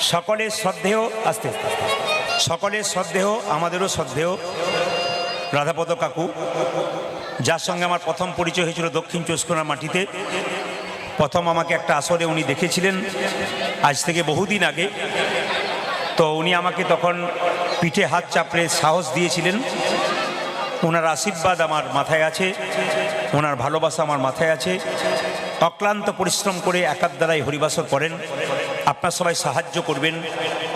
সকলের শ্রদ্ধেয়, আস্তে আস্তে। সকলের শ্রদ্ধেয়, আমাদেরও শ্রদ্ধেয়। রাধাপদ কাকু, যার সঙ্গে আমার প্রথম পরিচয় হয়েছিল দক্ষিণ চৌস্কোনার মাটিতে। প্রথম আমাকে একটা আসরে উনি দেখেছিলেন, আজ থেকে বহুদিন আগে। তো উনি আমাকে তখন পিঠে হাত চাপড়ে সাহস দিয়েছিলেন। ওনার আশীর্বাদ আমার মাথায় আছে ওনার ভালোবাসা আমার মাথায় আছে। অক্লান্ত পরিশ্রম করে একার দ্বারাই হরিবাসর করেন। আপনার সবাই সাহায্য করবেন।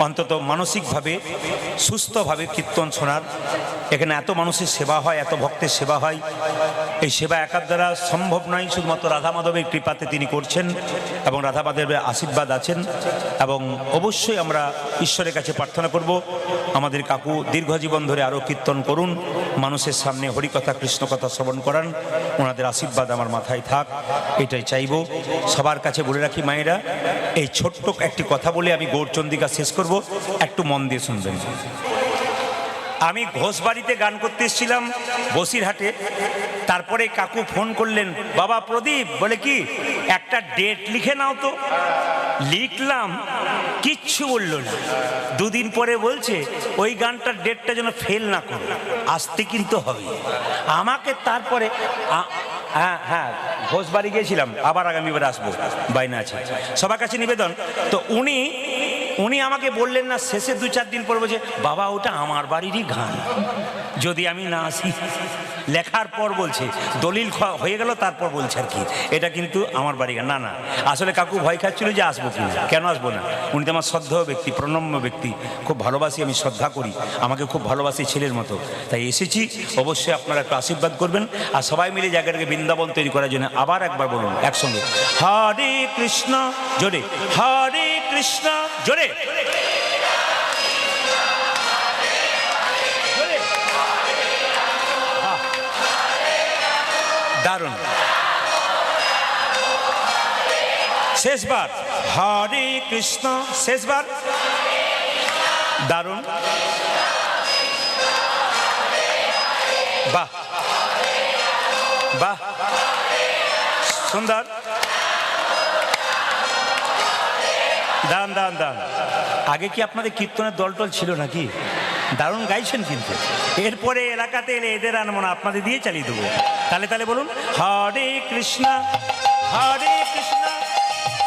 অন্তত মানসিকভাবে, সুস্থভাবে কীর্তন শোনার। এখানে এত মানুষের সেবা হয়, এত ভক্তের সেবা হয়। এই সেবা একার দ্বারা সম্ভব নয়, শুধুমাত্র রাধা মাধবের কৃপাতে তিনি করছেন এবং রাধা মাধবের আশীর্বাদ আছেন এবং অবশ্যই আমরা ঈশ্বরের কাছে প্রার্থনা করব, আমাদের কাকু দীর্ঘজীবন ধরে আরও কীর্তন করুন, মানুষের সামনে হরিকথা, কৃষ্ণকথা শ্রবণ করান, ওনাদের আশীর্বাদ আমার মাথায় থাক, এটাই চাইব। সবার কাছে বলে রাখি মায়েরা, এই ছোট্ট একটি কথা বলে আমি গৌরচন্দিকা শেষ করব, একটু মন দিয়ে শুনবেন। আমি ঘোষবাড়িতে গান করতে এসেছিলাম বসিরহাটে তারপরে কাকু ফোন করলেন, বাবা প্রদীপ, বলে কি, একটা ডেট লিখে নাও তো। লিখলাম, কিচ্ছু বলল না। দুদিন পরে বলছে, ওই গানটার ডেটটা যেন ফেল না করো, আসতে কিন্তু হবে। আমাকে তারপরে হ্যাঁ হ্যাঁ ঘোষবাড়ি গিয়েছিলাম, আবার আগামীবার আসব বাইনা আছে। সবার কাছে নিবেদন, তো উনি উনি আমাকে বললেন না, শেষে দু চার দিন পর বলছে, বাবা, ওটা আমার বাড়িরই গান যদি আমি না আসি। লেখার পর বলছে, দলিল হয়ে গেল, তারপর বলছে আর কি। এটা কিন্তু আমার বাড়ি না না, আসলে কাকু ভয় খাচ্ছিল যে আসব কি কেন আসব না? উনি তো আমার শ্রদ্ধেয় ব্যক্তি, প্রণম্য ব্যক্তি। খুব ভালোবাসি, আমি শ্রদ্ধা করি। আমাকে খুব ভালোবাসি ছেলের মতো। তাই এসেছি, অবশ্যই আপনারা একটু আশীর্বাদ করবেন। আর সবাই মিলে জায়গাটাকে বৃন্দাবন তৈরি করার জন্য আবার একবার বলুন, একসঙ্গে। হরে কৃষ্ণ, জোরে। হরে কৃষ্ণ। জোরে। দারুণ। শেষবার। হরে কৃষ্ণ। শেষবার। দারুণ। বাহ। বাহ। সুন্দর। দান দান দান আগে কি আপনাদের কীর্তনের দল টল ছিল নাকি? দারুণ গাইছেন কিন্তু। এরপরে এলাকাতে এলে এদের আনব না আপনাদের দিয়ে চালিয়ে দেবো। তাহলে তাহলে বলুন, হরে কৃষ্ণ হরে কৃষ্ণ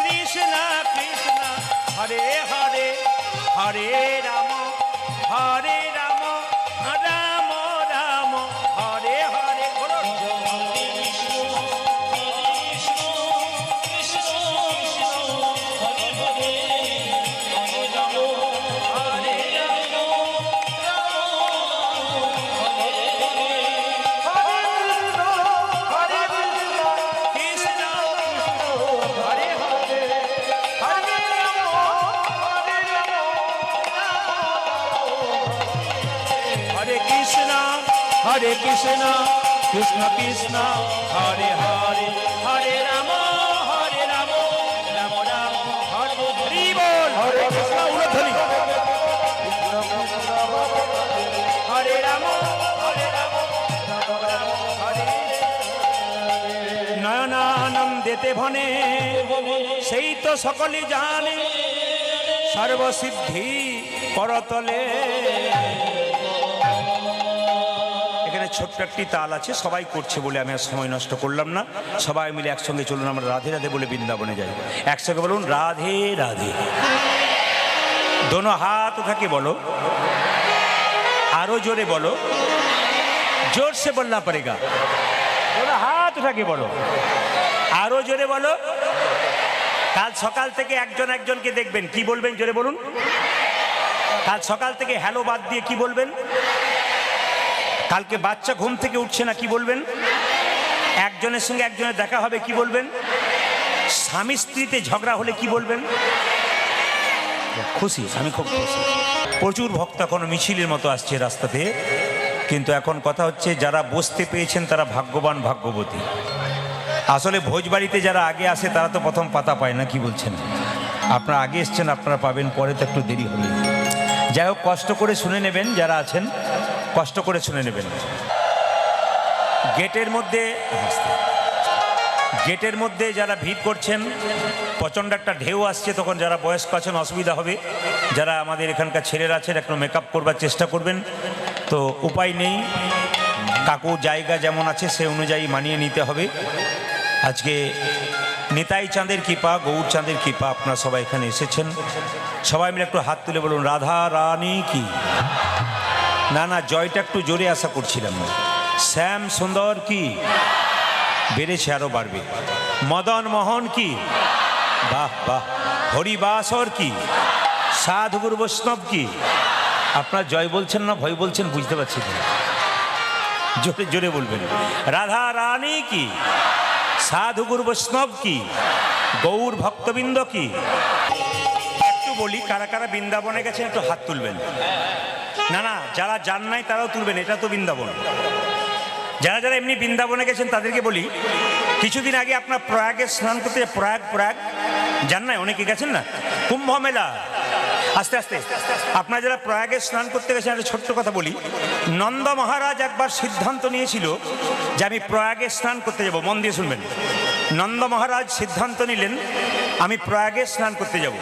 কৃষ্ণ কৃষ্ণ, হরে হরে হরে রাম, হরে হরে কৃষ্ণ কৃষ্ণ কৃষ্ণ, হরে হরে হরে রাম হরে রাম রাম রাম, হরে হরি বল, হরে কৃষ্ণ, উলধ্বনি। হরে রাম হরে রাম রাম রাম হরে নয়নানন্দেতে ভনে, সেই তো সকলে জানে, সর্বসিদ্ধি করতলে। ছোট্ট একটি তাল আছে, সবাই করছে বলে আমি আর সময় নষ্ট করলাম না। সবাই মিলে একসঙ্গে চলুন, আমরা রাধে রাধে বলে বৃন্দাবনে যাই। একসঙ্গে বলুন, রাধে রাধে। দোনো হাত থাকে বলো। আরও জোরে বলো। জোর সে বলনা পড়েগা দোনো হাত থাকে বলো। আরও জোরে বলো। কাল সকাল থেকে একজন একজনকে দেখবেন। কি বলবেন? জোরে বলুন। কাল সকাল থেকে হ্যালো বাদ দিয়ে কি বলবেন? কালকে বাচ্চা ঘুম থেকে উঠছে না কি বলবেন? একজনের সঙ্গে একজনের দেখা হবে কি বলবেন? স্বামী স্ত্রীতে ঝগড়া হলে কি বলবেন? খুশি, আমি খুব খুশি। প্রচুর ভক্ত এখন মিছিলের মতো আসছে রাস্তাতে। কিন্তু এখন কথা হচ্ছে, যারা বসতে পেয়েছেন তারা ভাগ্যবান ভাগ্যবতী। আসলে ভোজবাড়িতে যারা আগে আসে, তারা তো প্রথম পাতা পায় না, কি বলছেন? আপনারা আগে এসছেন, আপনারা পাবেন, পরে তো একটু দেরি হবে। যাই হোক, কষ্ট করে শুনে নেবেন যারা আছেন। কষ্ট করে শুনে নেবেন। গেটের মধ্যে গেটের মধ্যে যারা ভিড় করছেন, প্রচণ্ড একটা ঢেউ আসছে, তখন যারা বয়স্ক আছেন, অসুবিধা হবে। যারা আমাদের এখানকার ছেলেরা আছেন একটু মেকআপ করবার চেষ্টা করবেন। তো উপায় নেই। কাকু জায়গা যেমন আছে, সে অনুযায়ী মানিয়ে নিতে হবে। আজকে নিতাই চাঁদের কৃপা গৌর চাঁদের কৃপা, আপনারা সবাই এখানে এসেছেন। সবাই মিলে একটু হাত তুলে বলুন, রাধা, রানী কি? না না, জয়টা একটু জোরে আশা করছিলাম। শ্যাম সুন্দর কি? বেড়েছে আরও বাড়বে। মদন মোহন কি? বাহ বাহ। হরিবাসর কি? সাধুগুরু বৈষ্ণব কি? আপনার জয় বলছেন না, ভয় বলছেন, বুঝতে পারছি না। জোরে জোরে বলবেন। রাধা রানী কি? সাধুগুরু বৈষ্ণব কি? গৌর ভক্তবৃন্দ কি? একটু বলি, কারা কারা বৃন্দাবনে গেছেন, একটু হাত তুলবেন। না না, যারা যান নাই তারাও তুলবেন, এটা তো বৃন্দাবন। যারা যারা এমনি বৃন্দাবনে গেছেন তাদেরকে বলি, কিছুদিন আগে আপনার প্রয়াগে স্নান করতে প্রয়াগ প্রয়াগ, যান নাই? অনেকে গেছেন না? কুম্ভ মেলা। আস্তে আস্তে, আপনারা যারা প্রয়াগে স্নান করতে গেছেন, একটা ছোট্ট কথা বলি। নন্দ মহারাজ একবার সিদ্ধান্ত নিয়েছিল যে আমি প্রয়াগে স্নান করতে যাব। মন দিয়ে শুনবেন। নন্দ মহারাজ সিদ্ধান্ত নিলেন, আমি প্রয়াগে স্নান করতে যাব।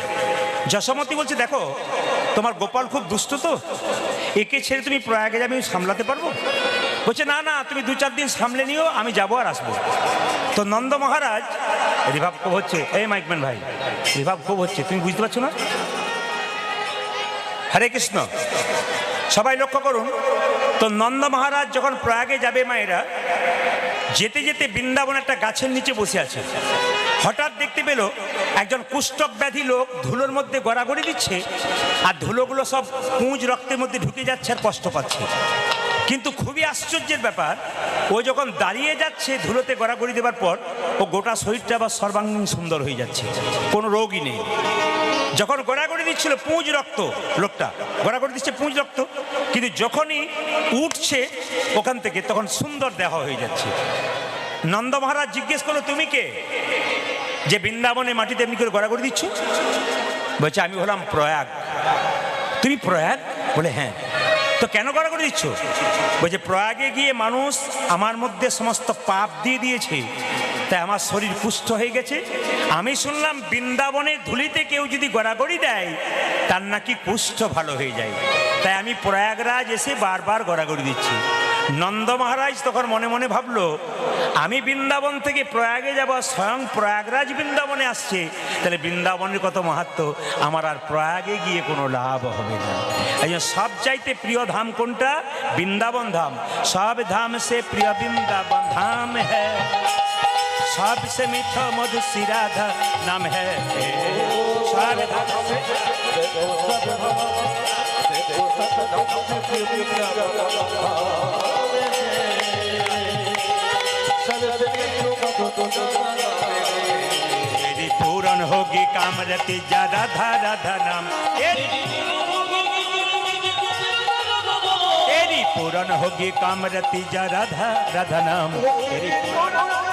যশোমতী বলছে, দেখো তোমার গোপাল খুব দুষ্ট তো? একে ছেড়ে তুমি প্রয়াগে যাবে, আমি সামলাতে পারব? বলছে, না না, তুমি দু চার দিন সামলে নিও, আমি যাব আর আসব। তো নন্দ মহারাজ, রিভাব খুব হচ্ছে। এই মাইকম্যান ভাই, রিভাব খুব হচ্ছে, তুমি বুঝতে পারছ না? হরে কৃষ্ণ। সবাই লক্ষ্য করুন, তো নন্দ মহারাজ যখন প্রয়াগে যাবে মায়েরা, যেতে যেতে বৃন্দাবন একটা গাছের নিচে বসে আছে। হঠাৎ দেখতে পেল একজন কুষ্ঠক ব্যাধি লোক ধুলোর মধ্যে গড়াগড়ি দিচ্ছে আর ধুলোগুলো সব পুঁজ রক্তের মধ্যে ঢুকে যাচ্ছে আর কষ্ট পাচ্ছে। কিন্তু খুবই আশ্চর্যের ব্যাপার, ও যখন দাঁড়িয়ে যাচ্ছে ধুলোতে গড়াগড়ি দেওয়ার পর, ও গোটা শরীরটা আবার সর্বাঙ্গীন সুন্দর হয়ে যাচ্ছে, কোনো রোগই নেই। যখন গড়াগড়ি দিচ্ছিল পুঁজ রক্ত, লোকটা গড়াগড়ি দিচ্ছে পুঁজ রক্ত, কিন্তু যখনই উঠছে ওখান থেকে তখন সুন্দর দেহ হয়ে যাচ্ছে। নন্দ মহারাজ জিজ্ঞেস করল, তুমি কে? যে বৃন্দাবনে মাটিতে এমনি করে গড়াগড়ি দিচ্ছ? বলছে, আমি হলাম প্রয়াগ। তুমি প্রয়াগ? বলে হ্যাঁ। তো কেন গড়াগড়ি দিচ্ছ? বলছে, প্রয়াগে গিয়ে মানুষ আমার মধ্যে সমস্ত পাপ দিয়ে দিয়েছে, তাই আমার শরীর পুষ্ট হয়ে গেছে। আমি শুনলাম বৃন্দাবনের ধুলিতে কেউ যদি গড়াগড়ি দেয়, তার নাকি কুষ্ঠ ভালো হয়ে যায়। তাই আমি প্রয়াগরাজ এসে বারবার গড়াগড়ি দিচ্ছি। নন্দ মহারাজ তখন মনে মনে ভাবলো আমি বৃন্দাবন থেকে প্রয়াগে যাব স্বয়ং প্রয়াগরাজ বৃন্দাবনে আসছে তাহলে বৃন্দাবনের কত মাহাত্ম আমার আর প্রয়াগে গিয়ে কোনো লাভ হবে না এই জন্য সব চাইতে প্রিয় ধাম কোনটা বৃন্দাবন ধাম সব ধাম সে প্রিয় বৃন্দাবন ধাম হ্যাঁ सबसे मीठा मधु राधा नाम है सब धाम से तेरी पूरन होगी कामरति जा राधा राधा नाम तेरी पूरन होगी कामरति जा राधा राधा नाम तेरी पूरन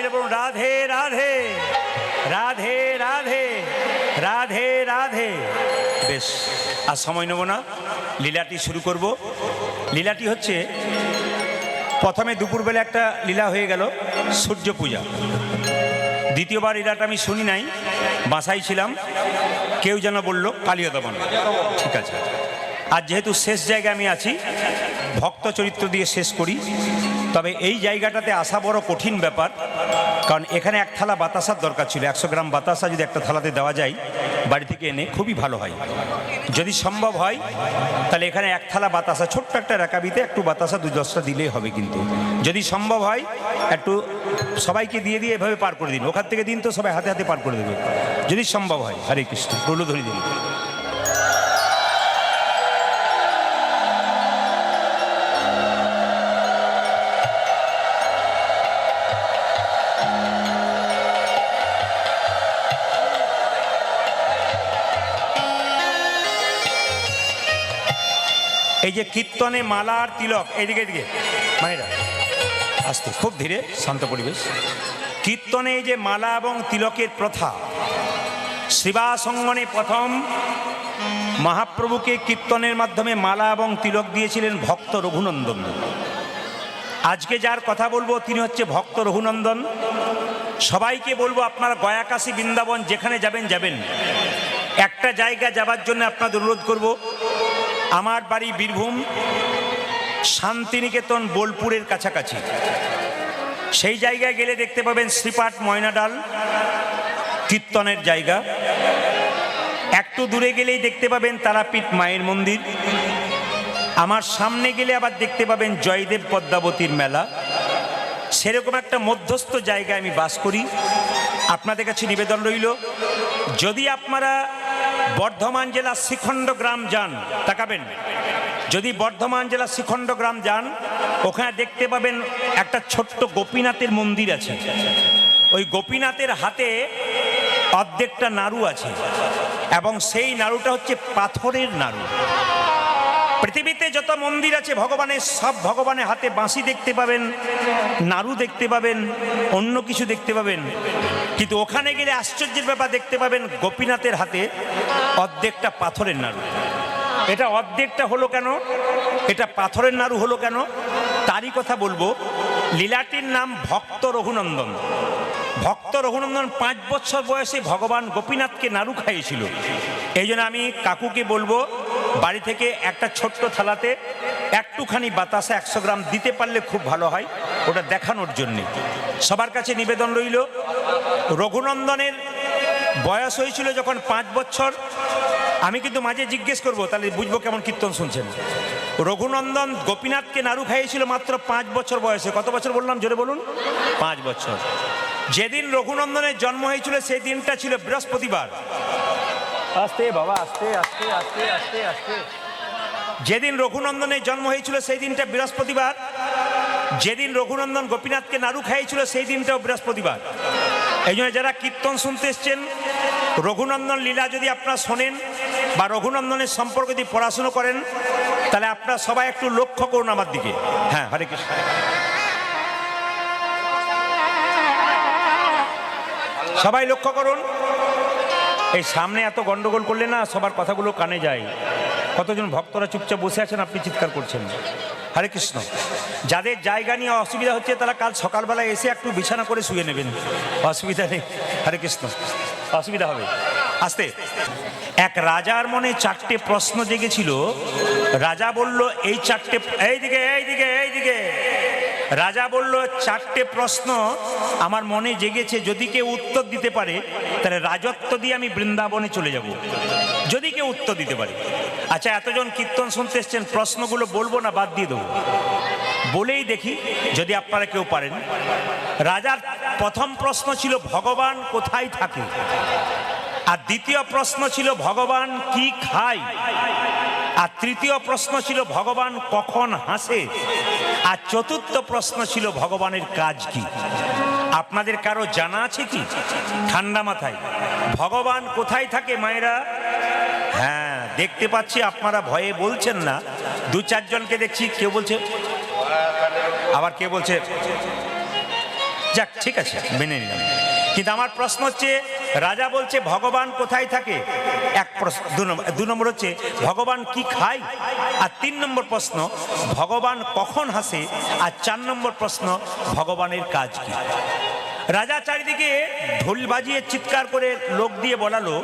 মিলে বলুন, রাধে রাধে রাধে রাধে রাধে রাধে। বেশ, আর সময় নেব না, লীলাটি শুরু করব। লীলাটি হচ্ছে, প্রথমে দুপুরবেলা একটা লীলা হয়ে গেল, সূর্য পূজা। দ্বিতীয়বার লীলাটা আমি শুনি নাই, বাসায় ছিলাম, কেউ যেন বলল কালীয় দমন ঠিক আছে। আর যেহেতু শেষ জায়গায় আমি আছি ভক্ত চরিত্র দিয়ে শেষ করি। তবে এই জায়গাটাতে আসা বড় কঠিন ব্যাপার, কারণ এখানে এক থালা বাতাসার দরকার ছিল। একশো গ্রাম বাতাসা যদি একটা থালাতে দেওয়া যায়, বাড়ি থেকে এনে খুবই ভালো হয়। যদি সম্ভব হয়, তাহলে এখানে এক থালা বাতাসা, ছোট্ট একটা রেকাবিতে একটু বাতাসা দু দশটা দিলেই হবে কিন্তু। যদি সম্ভব হয়, একটু সবাইকে দিয়ে দিয়ে এভাবে পার করে দিন। ওখান থেকে দিন তো সবাই হাতে হাতে পার করে দেবে। যদি সম্ভব হয়, হরে কৃষ্ণ, রুলো ধরে দিন। এই যে কীর্তনে মালা আর তিলক, এইদিকে এদিকে মায়েরা, আসতে, খুব ধীরে, শান্ত পরিবেশ। কীর্তনে এই যে মালা এবং তিলকের প্রথা শ্রীবাসঙ্গনে প্রথম মহাপ্রভুকে কীর্তনের মাধ্যমে মালা এবং তিলক দিয়েছিলেন ভক্ত রঘুনন্দন। আজকে যার কথা বলব, তিনি হচ্ছে ভক্ত রঘুনন্দন। সবাইকে বলব, আপনারা গয়াকাশী বৃন্দাবন যেখানে যাবেন যাবেন। একটা জায়গা যাবার জন্য আপনাদের অনুরোধ করব আমার বাড়ি বীরভূম, শান্তিনিকেতন, বোলপুরের কাছাকাছি। সেই জায়গায় গেলে দেখতে পাবেন শ্রীপাঠ ময়নাডাল, কীর্তনের জায়গা। একটু দূরে গেলেই দেখতে পাবেন তারাপীঠ মায়ের মন্দির। আমার সামনে গেলে আবার দেখতে পাবেন জয়দেব পদ্মাবতীর মেলা। সেরকম একটা মধ্যস্থ জায়গায় আমি বাস করি। আপনাদের কাছে নিবেদন রইল, যদি আপনারা বর্ধমান জেলা শ্রীখণ্ড গ্রাম যান, তাকাবেন। যদি বর্ধমান জেলা শ্রীখণ্ড গ্রাম যান, ওখানে দেখতে পাবেন একটা ছোট্ট গোপীনাথের মন্দির আছে। ওই গোপীনাথের হাতে অর্ধেকটা নাড়ু আছে এবং সেই নাড়ুটা হচ্ছে পাথরের নাড়ু। পৃথিবীতে যত মন্দির আছে ভগবানের, সব ভগবানের হাতে বাঁশি দেখতে পাবেন, নাড়ু দেখতে পাবেন, অন্য কিছু দেখতে পাবেন। কিন্তু ওখানে গেলে আশ্চর্যের ব্যাপার দেখতে পাবেন গোপীনাথের হাতে অর্ধেকটা পাথরের নাড়ু। এটা অর্ধেকটা হলো কেন? এটা পাথরের নাড়ু হলো কেন? তারই কথা বলব, লীলাটির নাম ভক্ত রঘুনন্দন। ভক্ত রঘুনন্দন পাঁচ বছর বয়সে ভগবান গোপীনাথকে নাড়ু খাইয়েছিল। এই জন্য আমি কাকুকে বলব, বাড়ি থেকে একটা ছোট্ট থালাতে একটুখানি বাতাসা একশো গ্রাম দিতে পারলে খুব ভালো হয়। ওটা দেখানোর জন্যে। সবার কাছে নিবেদন রইল রঘুনন্দনের বয়স হয়েছিল যখন পাঁচ বছর। আমি কিন্তু মাঝে জিজ্ঞেস করব তাহলে বুঝব কেমন কীর্তন শুনছেন। রঘুনন্দন গোপীনাথকে নাড়ু খাইয়েছিল মাত্র পাঁচ বছর বয়সে। কত বছর বললাম জোরে বলুন? পাঁচ বছর। যেদিন রঘুনন্দনের জন্ম হয়েছিল সেই দিনটা ছিল বৃহস্পতিবার। আস্তে বাবা আস্তে আস্তে আস্তে আস্তে আস্তে। যেদিন রঘুনন্দনের জন্ম হয়েছিল সেই দিনটা বৃহস্পতিবার। যেদিন রঘুনন্দন গোপীনাথকে নাড়ু খাইয়েছিল, সেই দিনটাও বৃহস্পতিবার। এই জন্য যারা কীর্তন শুনতে এসছেন, রঘুনন্দন লীলা যদি আপনারা শোনেন বা রঘুনন্দনের সম্পর্কে যদি পড়াশুনো করেন, তাহলে আপনারা সবাই একটু লক্ষ্য করুন আমার দিকে। হ্যাঁ হরে কৃষ্ণ। সবাই লক্ষ্য করুন। এই সামনে এত গন্ডগোল করলে না সবার কথাগুলো কানে যায়। কতজন ভক্তরা চুপচাপ বসে আছেন আপনি চিৎকার করছেন? হরে কৃষ্ণ। যাদের জায়গা নিয়ে অসুবিধা হচ্ছে তারা কাল সকালবেলা এসে একটু বিছানা করে শুয়ে নেবেন। অসুবিধা নেই। হরে কৃষ্ণ। অসুবিধা হবে। আসতে। এক রাজার মনে চারটে প্রশ্ন জেগেছিল। রাজা বলল, এই চারটে এইদিকে এইদিকে এইদিকে রাজা বলল, চারটে প্রশ্ন আমার মনে জেগেছে। যদি কেউ উত্তর দিতে পারে, তাহলে রাজত্ব দিয়ে আমি বৃন্দাবনে চলে যাব। যদি কেউ উত্তর দিতে পারে। আচ্ছা এতজন কীর্তন শুনতে এসছেন, প্রশ্নগুলো বলব না, বাদ দিয়ে দেবো। বলেই দেখি, যদি আপনারা কেউ পারেন। রাজার প্রথম প্রশ্ন ছিল, ভগবান কোথায় থাকে? আর দ্বিতীয় প্রশ্ন ছিল, ভগবান কি খায়? আর তৃতীয় প্রশ্ন ছিল, ভগবান কখন হাসে? আর চতুর্থ প্রশ্ন ছিল, ভগবানের কাজ কি? আপনাদের কারও জানা আছে কি? ঠান্ডা মাথায়। ভগবান কোথায় থাকে, মায়েরা? দেখতে পাচ্ছি, আপনারা ভয়ে বলছেন না। দু চারজনকে দেখছি, কেউ বলছে, আবার কে বলছে, যাক, ঠিক আছে, মেনে নিলাম। কিন্তু আমার প্রশ্ন হচ্ছে, রাজা বলছে, ভগবান কোথায় থাকে? এক প্রশ্ন দু নম্বর হচ্ছে, ভগবান কি খায়? আর তিন নম্বর প্রশ্ন, ভগবান কখন হাসে? আর চার নম্বর প্রশ্ন, ভগবানের কাজ কি? রাজা চারিদিকে ঢোল বাজিয়ে চিৎকার করে লোক দিয়ে বলালো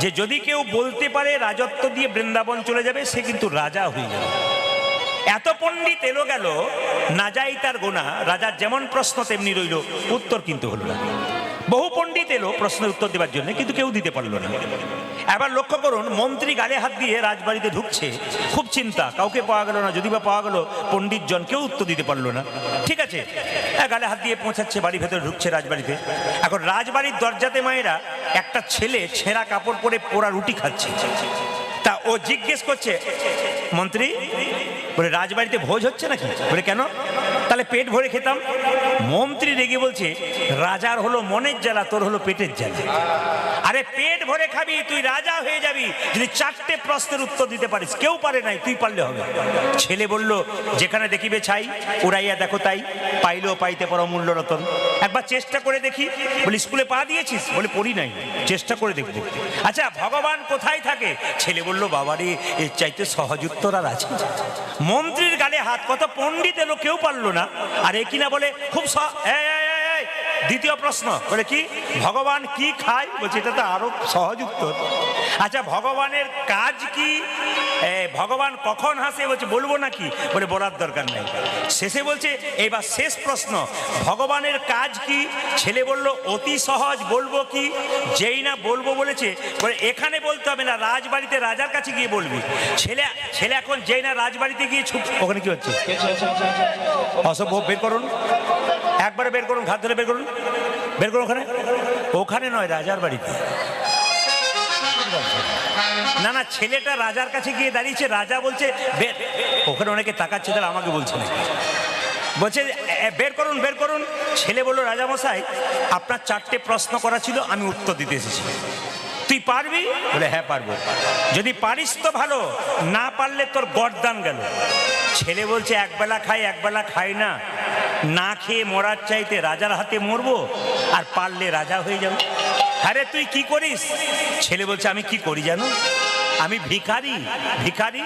যে যদি কেউ বলতে পারে রাজত্ব দিয়ে বৃন্দাবন চলে যাবে, সে কিন্তু রাজা হয়ে যাবে। এত পণ্ডিত এলো গেল, না যাই তার গোনা, রাজার যেমন প্রশ্ন তেমনি রইল, উত্তর কিন্তু হলো না। বহু পণ্ডিত এলো প্রশ্নের উত্তর দেওয়ার জন্য, কিন্তু কেউ দিতে পারল না। এবার লক্ষ্য করুন, মন্ত্রী গালে হাত দিয়ে রাজবাড়িতে ঢুকছে। খুব চিন্তা, কাউকে পাওয়া গেল না, যদি বা পাওয়া গেল পণ্ডিত জন কেউ উত্তর দিতে পারল না। ঠিক আছে গালে হাত দিয়ে পৌঁছাচ্ছে বাড়ি ভেতরে ঢুকছে রাজবাড়িতে। এখন রাজবাড়ির দরজাতে মায়েরা একটা ছেলে ছেঁড়া কাপড় পরে পোড়া রুটি খাচ্ছে। তা ও জিজ্ঞেস করছে, মন্ত্রী, বলে, রাজবাড়িতে ভোজ হচ্ছে নাকি? বলে, কেন? তাহলে পেট ভরে খেতাম। মন্ত্রী রেগে বলছে, রাজার হলো মনের জ্বালা, তোর হলো পেটের জ্বালা। আরে, পেট ভরে খাবি, তুই রাজা হয়ে যাবি। যদি চারটে প্রশ্নের উত্তর দিতে পারিস, কেউ পারে নাই, তুই পারলে হবে। ছেলে বলল, যেখানে দেখিবে ছাই, উড়াইয়া দেখো তাই, পাইলেও পাইতে পারো মূল্য রতন। একবার চেষ্টা করে দেখি, বলি, স্কুলে পা দিয়েছিস? বলে, পড়ি নাই। চেষ্টা করে দেখব। আচ্ছা ভগবান কোথায় থাকে? ছেলে বলল, বাবারে, এর চাইতে সহজ উত্তর আর আছে মন্ত্রীর গালে হাত, কত পণ্ডিত এলো, কেউ পারল না। আর এ কিনা বলে? খুব দ্বিতীয় প্রশ্ন, বলে কি? ভগবান কি খায়? বলছে, এটা তো আরও সহজ উত্তর। আচ্ছা ভগবানের কাজ কি? ভগবান কখন হাসে? বলছে, বলব নাকি? বলে, বলার দরকার নেই। শেষে বলছে এবার শেষ প্রশ্ন, ভগবানের কাজ কি? ছেলে বলল, অতি সহজ, বলব কি? যেই না বলব বলেছে, বলে, এখানে বলতে হবে না, রাজবাড়িতে রাজার কাছে গিয়ে বলবি। ছেলে ছেলে এখন যেই না রাজবাড়িতে গিয়ে ছুট, ওখানে কি হচ্ছে? অসভ্য, বের করুন। একবারে বের করুন, ঘাত ধরে বের করুন। বের করুন ওখানে। ওখানে নয় রাজার বাড়িতে। না না ছেলেটা রাজার কাছে গিয়ে দাঁড়িয়েছে। রাজা বলছে বের। ওখানে অনেকে তাকাচ্ছে তারা আমাকে বলছে না বলছে "এ, এ, বের করুন বের করুন। ছেলে বলল রাজামশাই আপনার চারটে প্রশ্ন করা ছিল আমি উত্তর দিতে এসেছি। তুই পারবি? বলে হ্যাঁ পারব। যদি পারিস তো ভালো না পারলে তোর গরদান গেল। ছেলে বলছে একবেলা খাই একবেলা খাই না। না খেয়ে মরার চাইতে রাজার হাতে মরবো আর পারলে রাজা হয়ে যাব। আরে, তুই কি করিস? ছেলে বলছে, আমি কি করি জানো? আমি ভিখারি ভিখারি,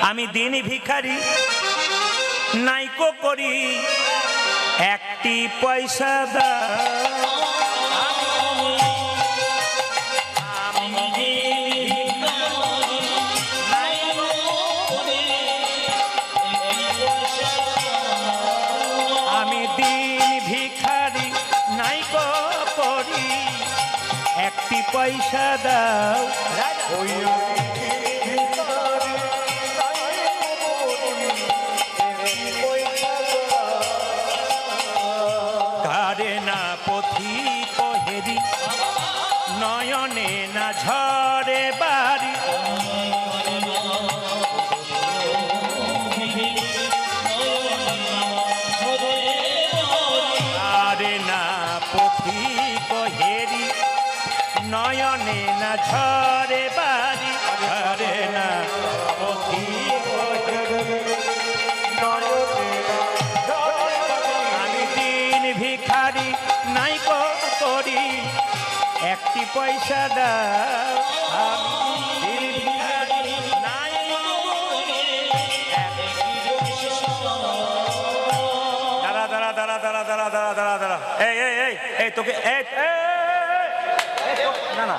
আমি দিনই ভিখারি। নাইকো করি, একটি পয়সা দাও। পয়সা দাও। কারে না পথি কহেরি নয়নে না ঝরে বাড়ি পয়সা দাঁড়া দাঁড়া দাঁড়া দাঁড়া দাঁড়া দাঁড়া দাঁড়া দাঁড়া। এই তোকে না না,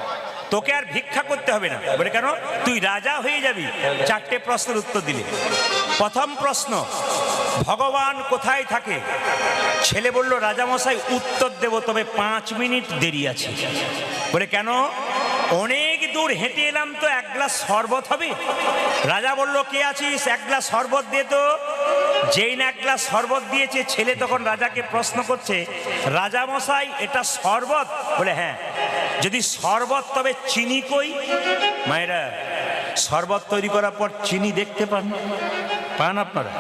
তোকে আর ভিক্ষা করতে হবে না। বলে, কেন? তুই রাজা হয়ে যাবি। চারটে প্রশ্নের উত্তর দিলে। প্রথম প্রশ্ন, ভগবান কোথায় থাকে? ছেলে বলল, রাজামশাই, উত্তর দেব, তবে পাঁচ মিনিট দেরি আছে। বলে, কেন? অনেক দূর হেঁটে এলাম তো এক গ্লাস শরবত হবে? রাজা বলল, কে আছিস? এক গ্লাস শরবত দিয়ে তো। যেই না এক গ্লাস শরবত দিয়েছে, ছেলে তখন রাজাকে প্রশ্ন করছে, রাজা মশাই, এটা শরবত? বলে হ্যাঁ। যদি শরবত, তবে চিনি কই? মায়েরা, শরবত তৈরি করার পর চিনি দেখতে পান। পান আপনারা?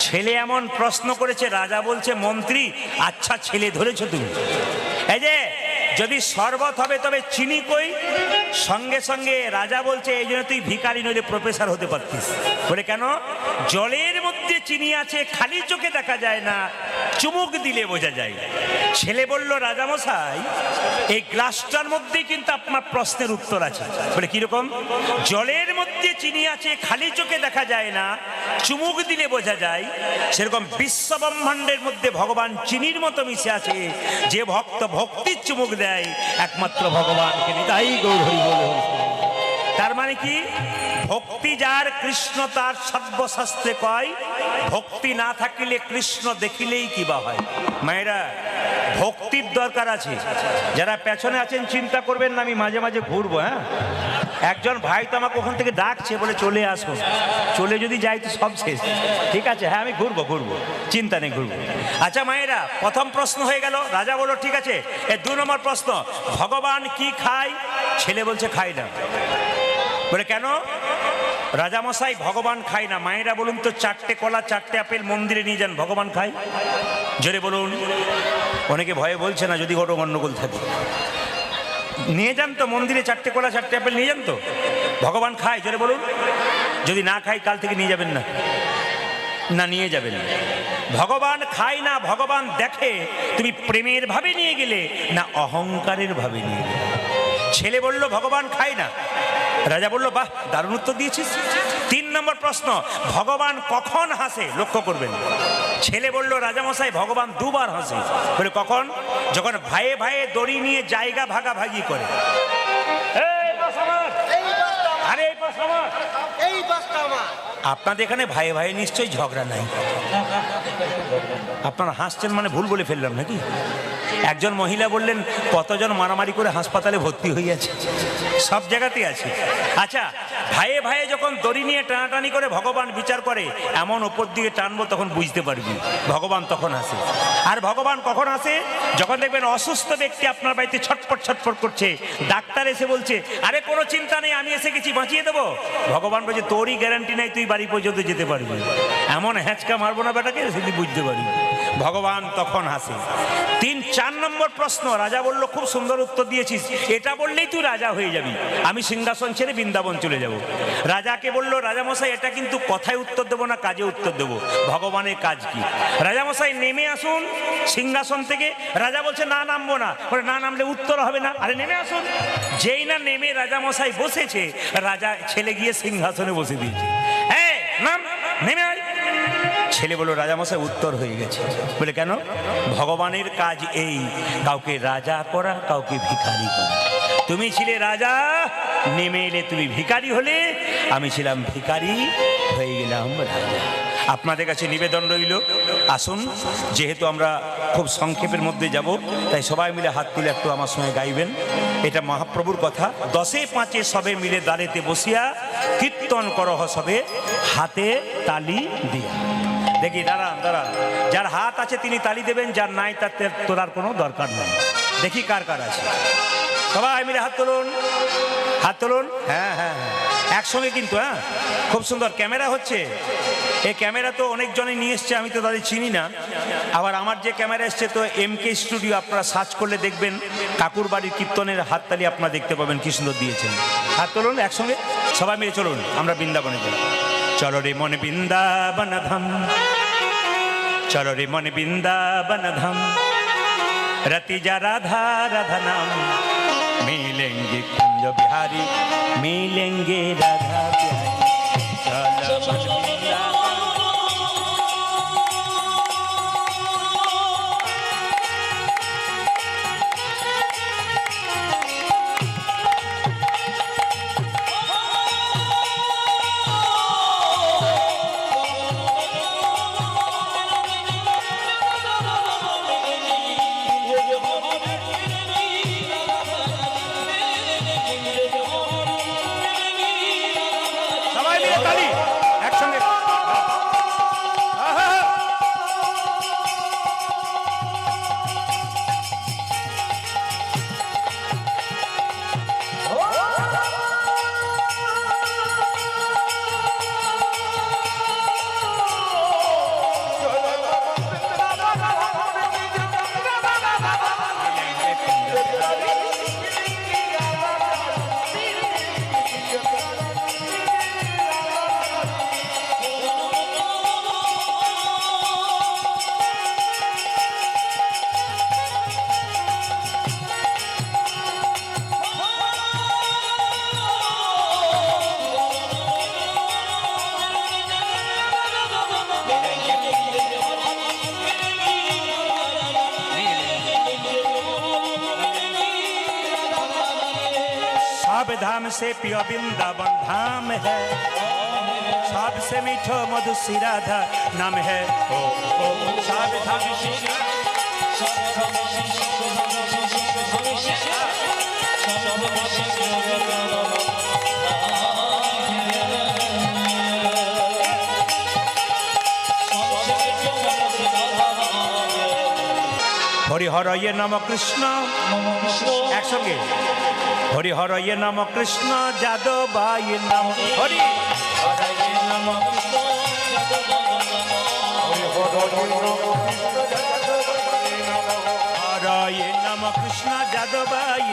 ছেলে এমন প্রশ্ন করেছে, রাজা বলছে, মন্ত্রী আচ্ছা ছেলে ধরেছ তুমি এই যে যদি শরবত হবে, তবে চিনি কই? সঙ্গে সঙ্গে রাজা বলছে, এই জন্য তুই ভিকারি নইলে প্রফেসর হতে পারতিস। বলে, কেন? জলের মধ্যে চিনি আছে, খালি চোখে দেখা যায় না, চুমুক দিলে বোঝা যায়। ছেলে বলল, রাজামশাই, এই গ্লাসটার মধ্যেই কিন্তু আপনার প্রশ্নের উত্তর আছে। বলে, কীরকম? জলের মধ্যে চিনি আছে, খালি চোখে দেখা যায় না, চুমুক দিলে বোঝা যায়। সেরকম বিশ্ব ব্রহ্মাণ্ডের মধ্যে ভগবান চিনির মতো মিশে আছে, যে ভক্ত ভক্তির চুমুক দেয়। একমাত্র ভগবানকে তাই গৌর হরি বলে তার মানে কি? ভক্তি যার, কৃষ্ণ তার সর্বশাস্ত্রে কয়, ভক্তি না থাকিলে কৃষ্ণ দেখিলেই কি বা হয়? মায়েরা, ভক্তির দরকার আছে। যারা পেছনে আছেন, চিন্তা করবেন না, আমি মাঝে মাঝে ঘুরবো হ্যাঁ? একজন ভাই তো আমাকে ওখান থেকে ডাকছে বলে চলে আসো চলে যদি যাই তো সব শেষ। ঠিক আছে? হ্যাঁ আমি ঘুরবো ঘুরবো। চিন্তা নেই, ঘুরবো। আচ্ছা মায়েরা, প্রথম প্রশ্ন হয়ে গেল। রাজা বলল, ঠিক আছে, এ দু নম্বর প্রশ্ন। ভগবান কি খায়? ছেলে বলছে খাই না। বলে, কেন? রাজামশাই, ভগবান খায় না। মায়েরা বলুন তো, চারটে কলা, চারটে আপেল মন্দিরে নিয়ে যান, ভগবান খায়? জোরে বলুন। অনেকে ভয়ে বলছে না, যদি ওটা গণ্ডগোল থাকে। নিয়ে যান তো, মন্দিরে চারটে কলা, চারটে আপেল নিয়ে যান তো। ভগবান খায়, জোরে বলুন। যদি না খাই কাল থেকে নিয়ে যাবেন না। না, নিয়ে যাবেন ভগবান খায় না, ভগবান দেখে। তুমি প্রেমের ভাবে নিয়ে গেলে, না অহংকারের ভাবে নিয়ে গেলে। ছেলে বলল, ভগবান খায় না। রাজা বলল, বাহ, দারুণ উত্তর দিয়েছিস। তিন নম্বর প্রশ্ন, ভগবান কখন হাসে? লক্ষ্য করবেন। ছেলে বলল রাজামশাই ভগবান দুবার হাসে। বলে কখন? যখন ভাইয়ে ভাইয়ে দড়ি নিয়ে জায়গা ভাগাভাগি করে। আপনাদের এখানে ভাই ভাই নিশ্চয়ই ঝগড়া নাই। আপনারা হাসছেন মানে ভুল বলে ফেললাম নাকি? একজন মহিলা বললেন, কতজন মারামারি করে হাসপাতালে ভর্তি আছে সব জায়গাতেই আছে। আচ্ছা ভাইয়ে ভাইয়ে যখন দড়ি নিয়ে টানাটানি করে ভগবান বিচার করে, এমন ওপর দিকে টানবো তখন বুঝতে পারবি, ভগবান তখন আসে। আর ভগবান কখন আসে? যখন দেখবেন অসুস্থ ব্যক্তি আপনার বাড়িতে ছটপট ছটপট করছে, ডাক্তার এসে বলছে, আরে, কোনো চিন্তা নেই, আমি এসে গেছি, বাঁচিয়ে দেবো? ভগবান বলছে, তোরই গ্যারান্টি নাই, তুই বাড়ি পর্যন্ত যেতে পারবি। এমন হ্যাঁচকা মারবো না বেটাকে, সেটি বুঝতে পারবি। ভগবান তখন হাসে। তিন, চার নম্বর প্রশ্ন, রাজা বলল, খুব সুন্দর উত্তর দিয়েছিস। এটা বললেই তুই রাজা হয়ে যাবি। আমি সিংহাসন ছেড়ে বৃন্দাবন চলে যাব। রাজাকে বলল, রাজামশাই, এটা কিন্তু কথায় উত্তর দেবো না, কাজে উত্তর দেবো। ভগবানের কাজ কি? রাজামশাই, নেমে আসুন সিংহাসন থেকে। রাজা বলছে, না, নামবো না। বলে, না, নামলে উত্তর হবে না। আরে, নেমে আসুন। যেই না নেমে রাজামশাই বসেছে, রাজা ছেলে গিয়ে সিংহাসনে বসে দিয়েছে। হ্যাঁ নাম, নেমে আয়। ছেলে বলল, রাজামশাই, উত্তর হয়ে গেছে। বলে, কেন? ভগবানের কাজ এই, কাউকে রাজা করা, কাউকে ভিখারি করা। তুমি ছিলে রাজা, নেমে এলে তুমি ভিখারি হলে, আমি ছিলাম ভিখারি, হয়ে গেলাম রাজা। আপনাদের কাছে নিবেদন রইল, আসুন, যেহেতু আমরা খুব সংক্ষেপের মধ্যে যাব, তাই সবাই মিলে হাত তুলে একটু আমার সঙ্গে গাইবেন। এটা মহাপ্রভুর কথা। দশে পাঁচে সবে মিলে দাঁড়েতে বসিয়া কীর্তন করহ সবে, হাতে তালি দিয়া। দেখি, দাঁড়ান দাঁড়ান। যার হাত আছে তিনি তালি দেবেন, যার নাই তার তোলার কোনো দরকার নেই। দেখি কার কার আছে। সবাই মিলে হাত তুলুন। হাত তুলুন। হ্যাঁ হ্যাঁ হ্যাঁ। একসঙ্গে কিন্তু হ্যাঁ? খুব সুন্দর। ক্যামেরা হচ্ছে। এই ক্যামেরা তো অনেকজনই নিয়ে এসছে, আমি তো তাদের চিনি না। আবার আমার যে ক্যামেরা এসছে, তো এম কে স্টুডিও আপনারা সার্চ করলে দেখবেন কাকুর বাড়ির কীর্তনের হাততালি আপনারা দেখতে পাবেন, কি সুন্দর দিয়েছেন। হাত তুলুন একসঙ্গে। সবাই মিলে চলুন, আমরা বৃন্দাবনে যাই। চলো রে মনে বৃন্দাবন ধাম চলো রে মনে বৃন্দাবন ধাম रति जा राधा राधा नाम मिलेंगे कुंज बिहारी मिलेंगे राधा प्यारी धाम से प्रिय वृंदावन धाम है सबसे मीठो मधु राधा नाम है ओ ओ सब धाम से হরি হর ইয়ে নম কৃষ্ণ একসঙ্গে হরি হর ইয়ে নম কৃষ্ণ যাদবাই নম। হরি কৃষ্ণ যাদবাই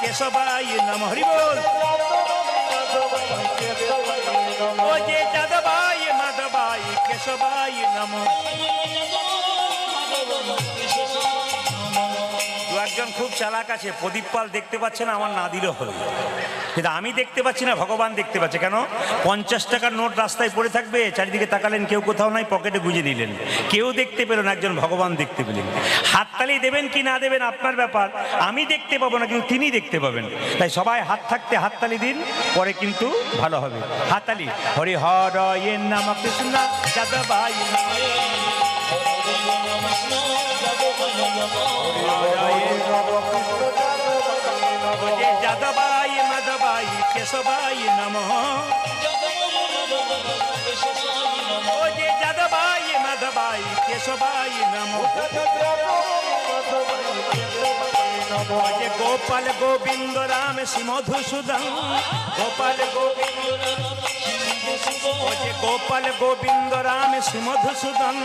কেশবাই নম। হরি বল। যাদবাই মাধবাই কেশবাই নম। খুব চালাক আছে, প্রদীপ পাল দেখতে পাচ্ছে না, আমার না দিলেও হলো কিন্তু আমি দেখতে পাচ্ছি না, ভগবান দেখতে পাচ্ছে। কেন? পঞ্চাশ টাকার নোট রাস্তায় পড়ে থাকবে, চারিদিকে তাকালেন, কেউ কোথাও নাই, পকেটে গুঁজে নিলেন কেউ দেখতে পেলেন একজন ভগবান দেখতে পেলেন। হাততালি দেবেন কি না দেবেন, আপনার ব্যাপার। আমি দেখতে পাবো না, কিন্তু তিনি দেখতে পাবেন। তাই সবাই হাত থাকতে হাততালি দিন, পরে কিন্তু ভালো হবে। হাততালি, হরি হর এর নাম কৃষ্ণ, যাদবাই কেশবাই নম। ও যাদবাই, মাধবাই কেশবাই নম। যে গোপাল গোবিন্দ রাম শ্রী মধুসূদন। গোপাল গোবিন্দ যে গোপাল গোবিন্দ রাম শ্রী মধুসূদন।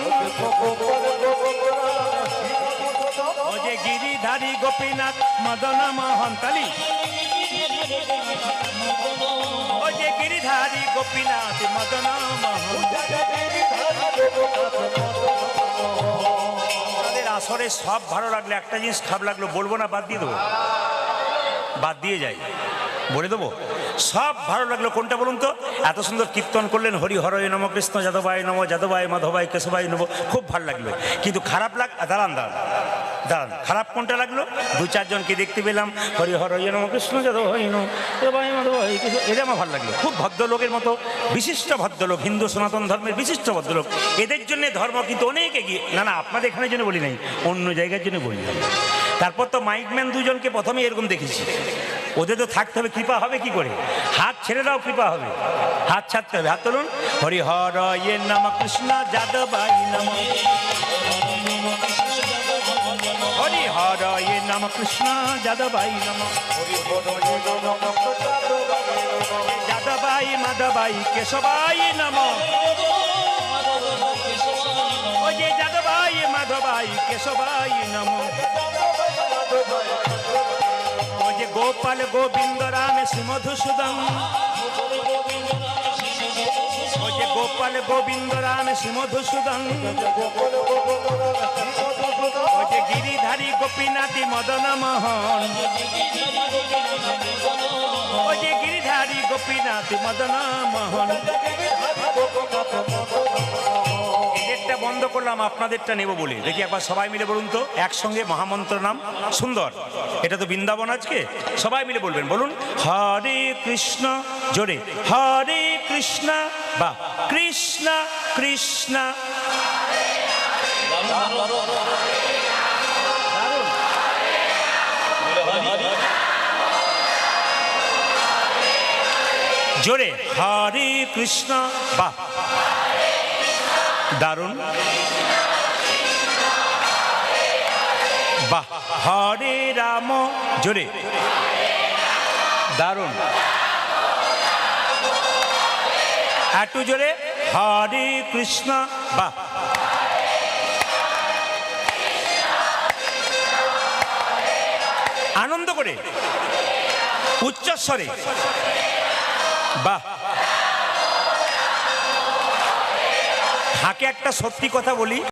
গিরিধারী গোপীনাথ, মদন মোহন তালি ও যে গিরিধারী গোপীনাথ তাদের আসরে সব ভালো লাগল, একটা জিনিস খারাপ লাগল, বলব না, বাদ দিয়ে দেবো। বাদ দিয়ে যাই, বলে দেবো। সব ভালো লাগল, কোনটা বলুন তো? এত সুন্দর কীর্তন করলেন, হরি হরয় নম কৃষ্ণ যাদবাই নম যাদবাই মাধবাই কেশবাই নব খুব ভালো লাগল। কিন্তু খারাপ লাগ দাঁড়ান দাঁড়ান। দাঁড়ান, খারাপ কোনটা লাগল? দু চারজনকে দেখতে পেলাম? হরি হরয় নম, কৃষ্ণ মাধবাই কেশব এটা আমার ভালো লাগল। খুব ভদ্রলোকের মতো, বিশিষ্ট ভদ্রলোক, হিন্দু সনাতন ধর্মের বিশিষ্ট ভদ্রলোক। এদের জন্য ধর্ম কিন্তু অনেক এগিয়ে, না না, আপনাদের এখানে জন্য বলি নাই, অন্য জায়গার জন্য বলি তারপর তো মাইকম্যান দুজনকে প্রথমে এরকম দেখেছি। ওদের তো থাকতে হবে, কৃপা হবে কি করে? হাত ছেড়ে দাও, কৃপা হবে। হাত ছাড়তে হবে। হাত তুলুন। হরি হর ইয়ে নাম, কৃষ্ণ যাদবাই নম। ইয়ে নাম কৃষ্ণ যাদবাই নম। যাদবাই মাধবাই কেশবাই নম। যাদবাই, মাধবাই, কেশবাই নম। ও যে গোপাল গোবিন্দ রাম শ্রী মধুসূদন ও যে গোপাল গোবিন্দ রাম শ্রীমধুসূদন। ওই যে গিরিধারী গোপীনাথী মদন মোহন ওই যে গিরিধারী গোপীনাথ মদন মোহন এদেরটা বন্ধ করলাম, আপনাদেরটা নেব বলে। দেখি একবার সবাই মিলে বলুন তো, একসঙ্গে মহামন্ত্র নাম, সুন্দর। এটা তো বৃন্দাবন আজকে। সবাই মিলে বলবেন, বলুন, হরে কৃষ্ণ। জোরে, হরে কৃষ্ণ। বা কৃষ্ণ কৃষ্ণ। জোরে, হরে কৃষ্ণ। বা দারুণ। বাহ, হরে রাম। জোরে। দারুণ। একটু জোরে। হরে কৃষ্ণ। বাহ। আনন্দ করে। উচ্চস্বরে। বাহ। থাকে একটা সত্যি কথা বলি।